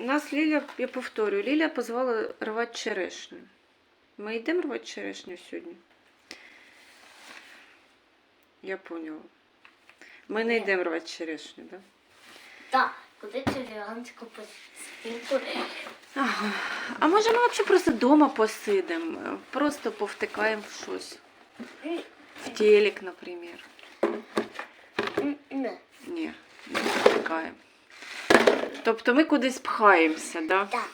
Нас Ліля, я повторюю, Ліля позвала рвати черешню. Ми йдемо рвати черешню сьогодні? Я поняла. Ми не йдемо рвати черешню, так? Да? Так, куди цю гігантську? Ага. А може ми взагалі просто вдома посидимо, просто повтикаємо в щось. В телек, наприклад. Ні, не повтикаємо. Тобто ми кудись пхаємося, да? Так.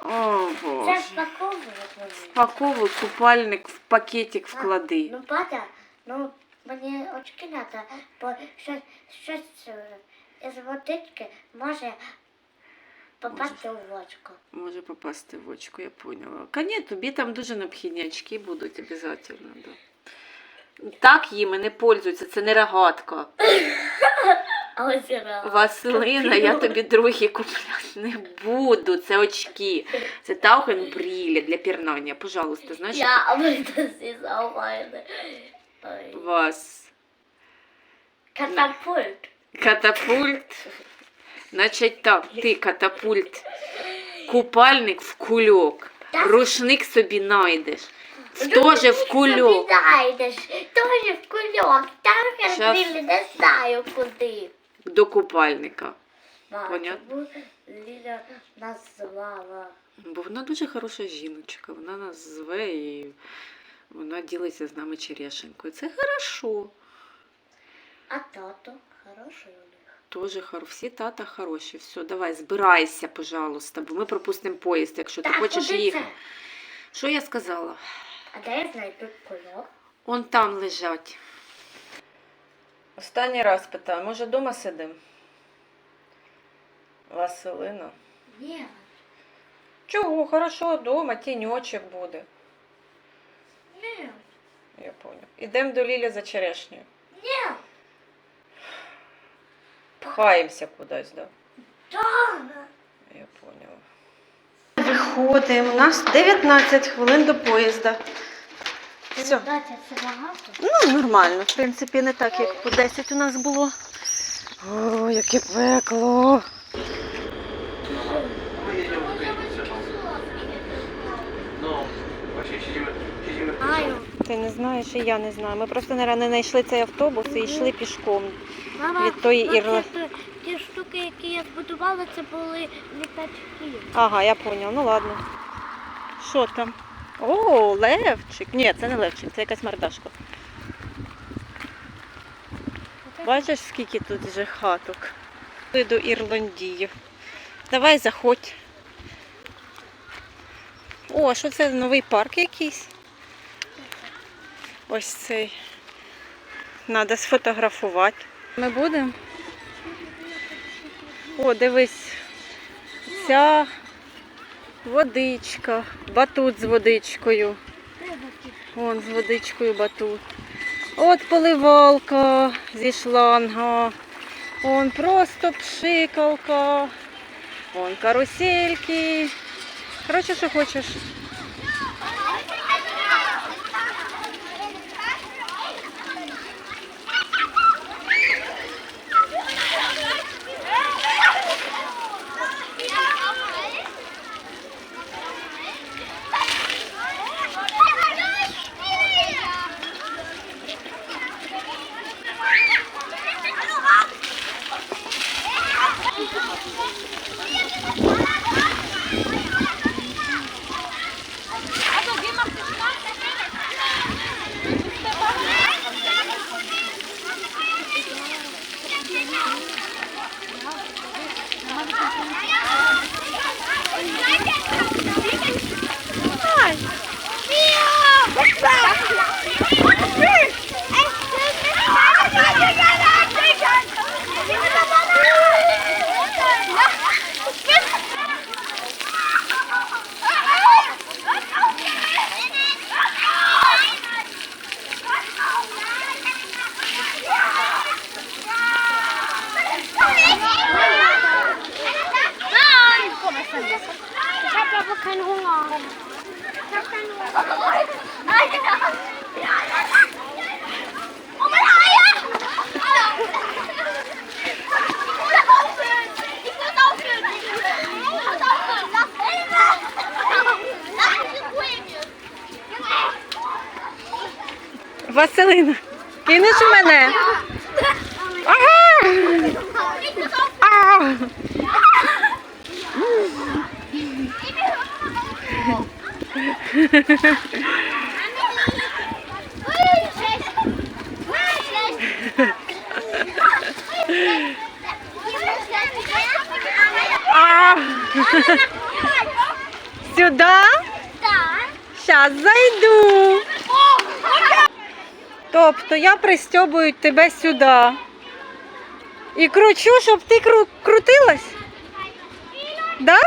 О, Це Боже. спаковує вони. Спаковуй купальник в пакетик вклади. Ну, пата, ну, мені очки треба, бо щось, щось е, із водички може попасти в очко. Може попасти в очко, я поняла. Ка ні, тобі там дуже необхідні очки будуть обов'язково. Да. Так їми не пользуються, це не рогатка. Василина, я тобі другі купляти не буду. Це очки. Це Тауген Брілі для пірнання. Пожалуйста, знаєш, Я, ми всі вас Катапульт. катапульт. Значить так, ти катапульт, купальник в кульок, рушник собі найдеш. Тоже в кульок. Теж в кульок. Там я не знаю куди. До купальника. Понятно. чому Ліля нас звала? Бо вона дуже хороша жіночка, вона нас зве і вона ділиться з нами черешенькою. Це хорошо. А тато хороший у них. Тоже хор... всі тата хороші. Все, давай, збирайся, пожалуйста, бо ми пропустимо поїзд, якщо ти хочеш куди їхати. це? Що я сказала? А де я знайду кульок? Он там лежать. Останній раз питаю, може вдома сидимо? Василина. Ні. Чого? Хорошо, вдома, тіньочок буде. Ні. Я понял. Ідемо до Лілі за черешнею. Ні. Пхаємося кудись, да? Так. Я поняла. Виходимо. У нас 19 хвилин до поїзда. Все. Бачите, це багато? Ну, нормально. В принципі, не так, як по 10 у нас було. О, яке пекло. Знаю. Ти не знаєш, і я не знаю. Ми просто наверное, не знайшли цей автобус і йшли пішком. Мама, Від тої оце Ірли. ті- ті штуки, які я збудувала, це були літачки. Ага, я поняв. Ну ладно. Що там? О, левчик. Ні, це не левчик, це якась мордашка. Бачиш, скільки тут вже хаток. До Ірландії. Давай заходь. О, а що це новий парк якийсь? Ось цей. Треба сфотографувати. Ми будемо. О, дивись. Ця водичка. Батут з водичкою. Вон з водичкою батут. От поливалка зі шланга. Вон просто пшикалка. Вон карусельки. Коротше, що хочеш. Василина, кинеш у мене? Ага! Сюда? Щас зайду. Тобто я пристьобую тебе сюди. І кручу, щоб ти кру- крутилась? Да?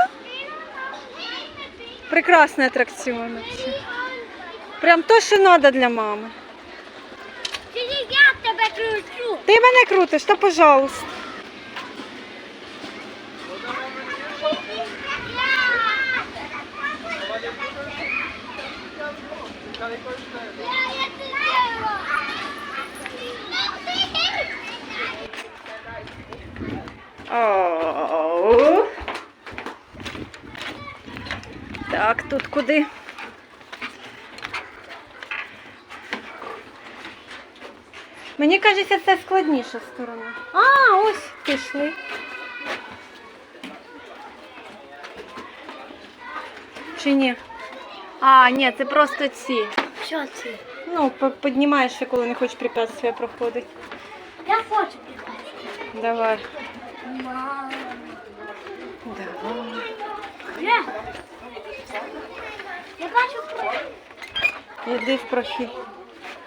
Прекрасний атракціон. вообще. Прям то, що треба для мами. Я тебе кручу. Ти мене крутиш, то пожалуйста. Оу. Так, тут куди? Мені кажеться, це складніша сторона. А, ось пішли. Чи ні? А, ні, це просто ці. Що це? Ну, по- піднімаєш, ще, коли не хочеш препятствия проходити. Я хочу прикольно. Давай. Мама. Я. Бачу прикольно. Іди в прохід.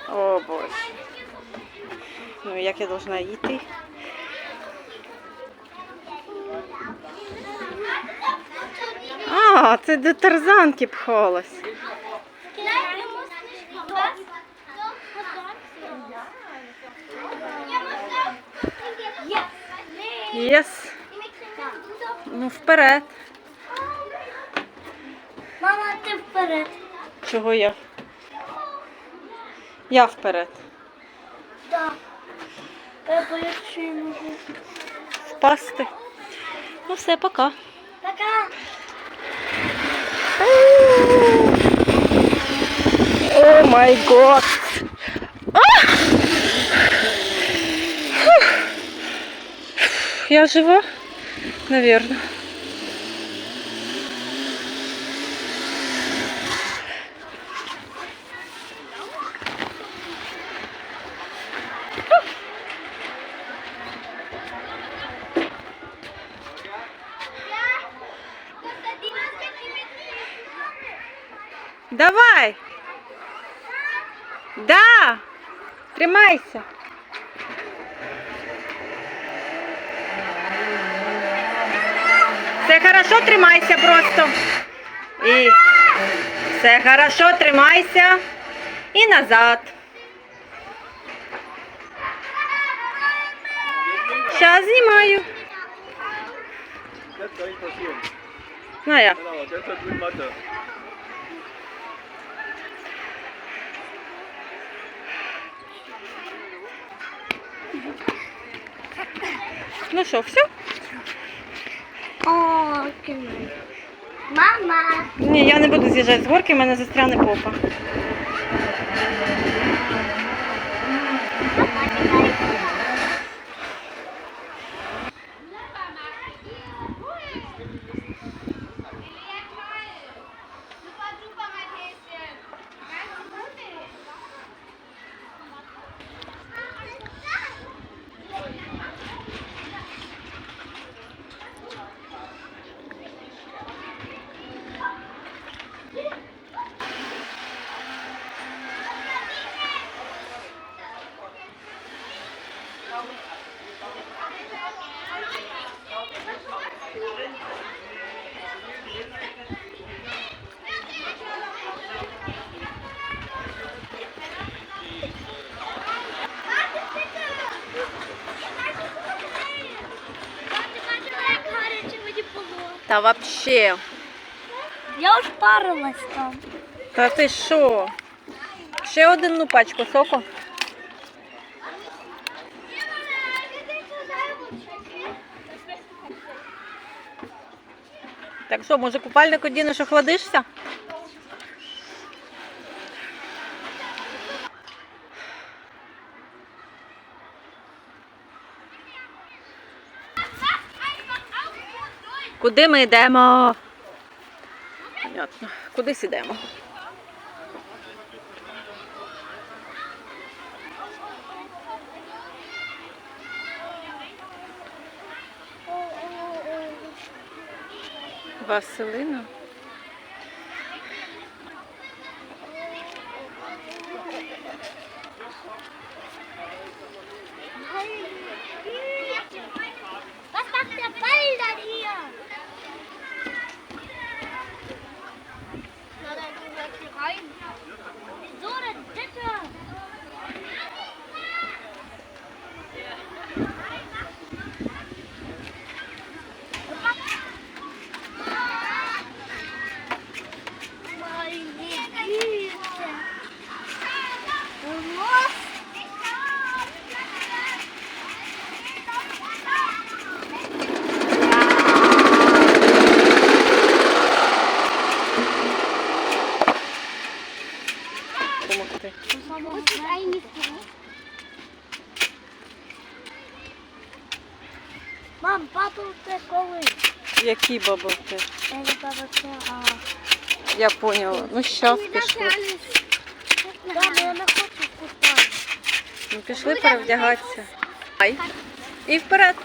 О, Боже. Ну, як я должна йти? А, це до тарзанки пхалась. Єс. Ну, вперед. Мама, ти вперед. Чого я? Я вперед. Так. Я боюсь, що я можу. Впасти. Ну все, пока. Пока. О май год. Я жива? Наверное. Давай. Да. Тримайся. Хорошо, тримайся просто. І все хорошо, тримайся. І назад. Сейчас знімаю. Ну я. Ну що, все? Кіно. Мама. Ні, я не буду з'їжджати з горки, в мене застряне попа. Вообще. Я уж парилась там. Та ти що? Ще одну пачку соку. Так що, може купальник одінеш, охладишся? Куди ми йдемо? Понятно. Кудись йдемо. Василина. Які бабовки? Я це, а... Я поняла. Ну, щас пішли. Мама, я не хочу купати. Ну, пішли перевдягатися. Ай. І вперед.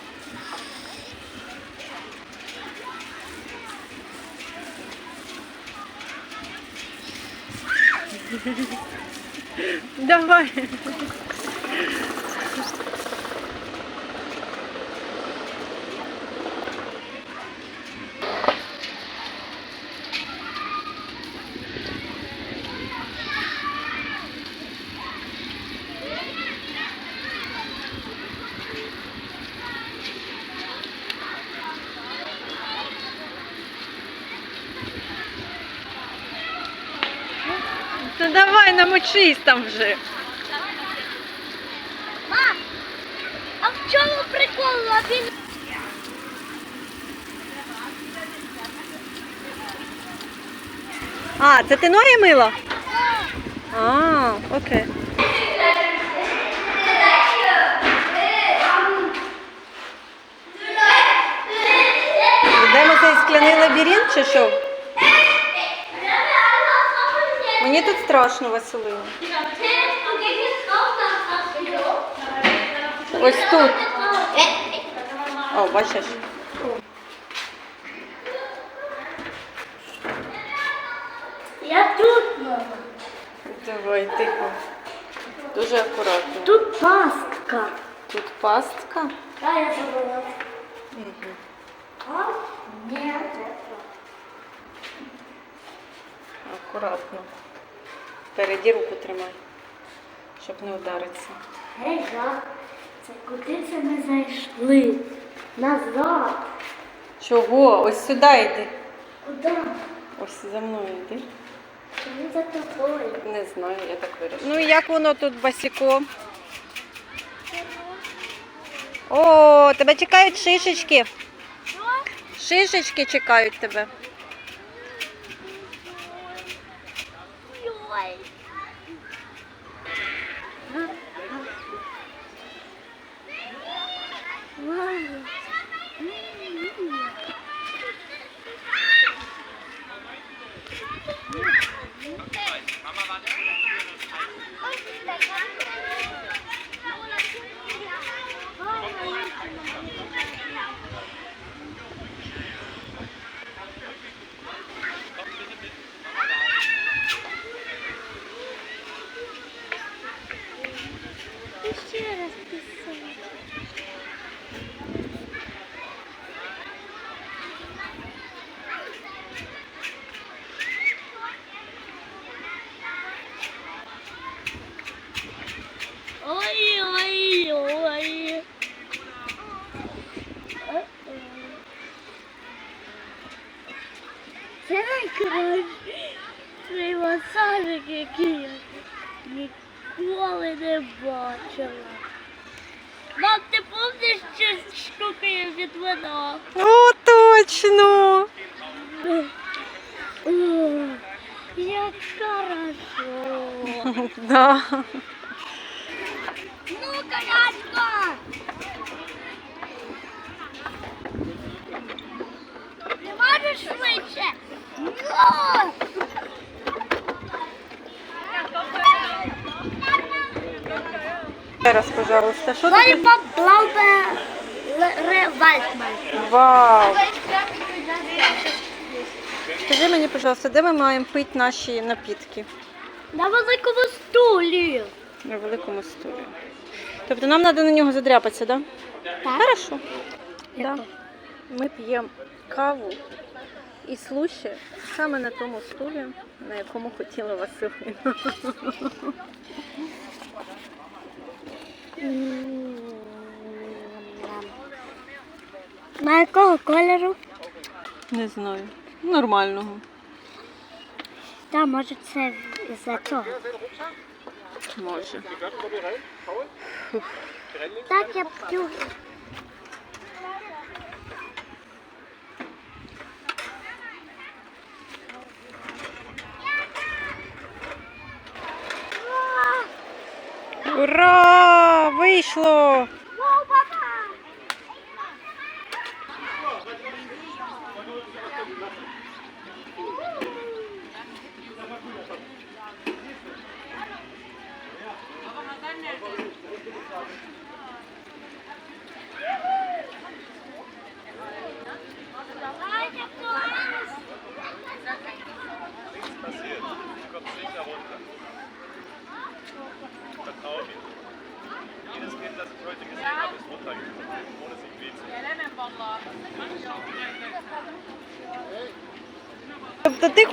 Давай. Ну там вже. Мам, а в чому прикол? А він... А, це ти ноги мила? А, окей. Йдемо цей скляний лабіринт чи що? Мені тут страшно, Василина. Ось тут. О, бачиш? Я тут, мама. Давай, тихо. Дуже акуратно. Тут пастка. Тут пастка. А, я забула. Угу. Акуратно. Впереді руку тримай, щоб не ударитися. Гей, це куди це ми зайшли? Назад. Чого? Ось сюди йди. Куди? Ось за мною йди. Чому за тобою? Не знаю, я так вирішила. Ну як воно тут басіко? О, тебе чекають шишечки. Шишечки чекають тебе. Раз, пожалуйста. Що тут? Лоліпоп Блаубе Вальтман. Вау! Скажи мені, пожалуйста, де ми маємо пити наші напітки? На великому стулі. На великому столі. Тобто нам треба на нього задряпатися, так? Да? Так. Хорошо. Да. Ми п'ємо каву і слуші саме на тому стулі, на якому хотіла Василина. На якого кольору? Не знаю. Нормального. Та може це із-за цього. Може. Так я п'ю. nothing.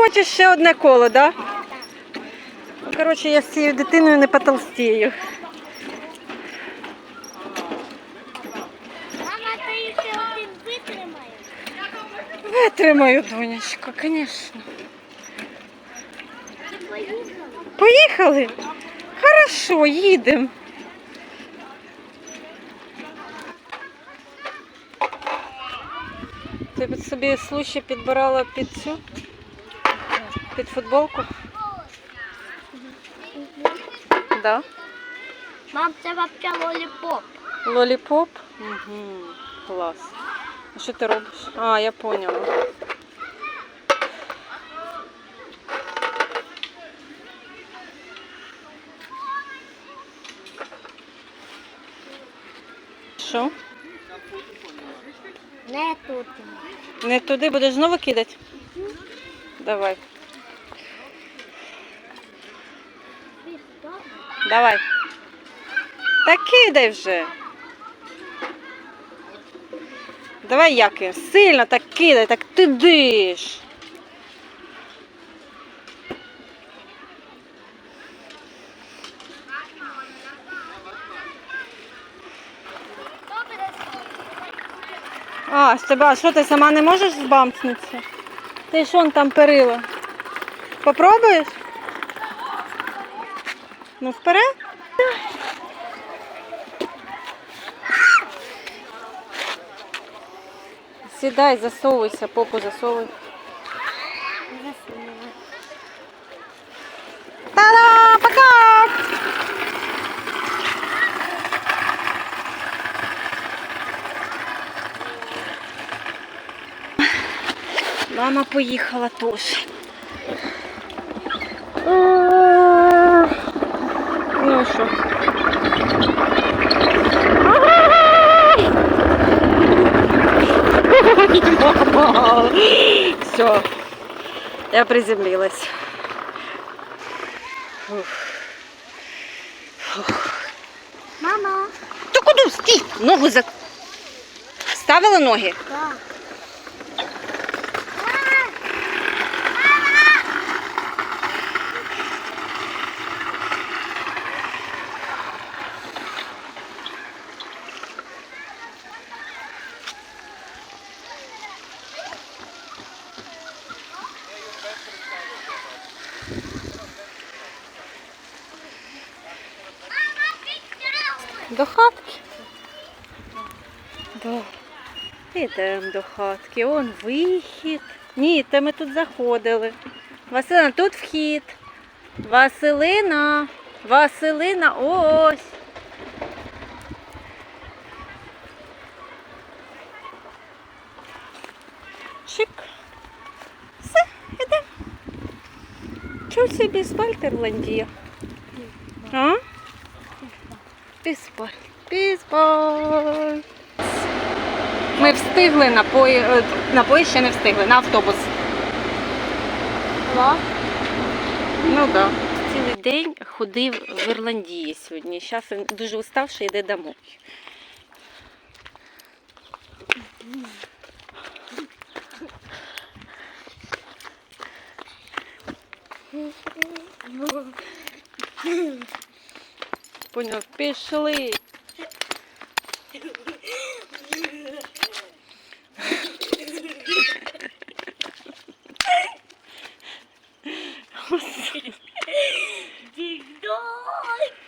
Хочеш ще одне коло, так? Да? Ну, коротше, я з цією дитиною не потолстію. Мама, ти ще один витримаєш. Витримаю, донечко, звісно. Поїхали? Хорошо, їдемо. Ти собі слуші підбирала під цю? Під футболку? Да. Мам, це взагалі лоліпоп. Лоліпоп? Угу. Клас. А що ти робиш? А, я поняла. Що? Не тут. Не туди будеш знову кидати? Давай. Давай. Та кидай вже. Давай як сильно так кидай, так туди ж. А, а що ти сама не можеш збампнутися? Ти ж вон там перила. Попробуєш? Ну, вперед. Сідай, засовуйся, попу засовуй. Та-да! Мама поїхала теж. Ну що? Все, я приземлилась. Мама. Ти куди? Стій! Ногу за... Ставила ноги? Так. До хатки. Да. Ідемо до хатки. Он вихід. Ні, та ми тут заходили. Василина, тут вхід. Василина. Василина, ось. Чик. Все, ідемо. Собі Ірландія? А? Спать. Піспай. Ми встигли на поїзд, на поїзд ще не встигли, на автобус. Ну так. Да. Цілий день ходив в Ірландії сьогодні. Зараз він дуже уставший, йде домой. Поняв, пішли. Дік-док!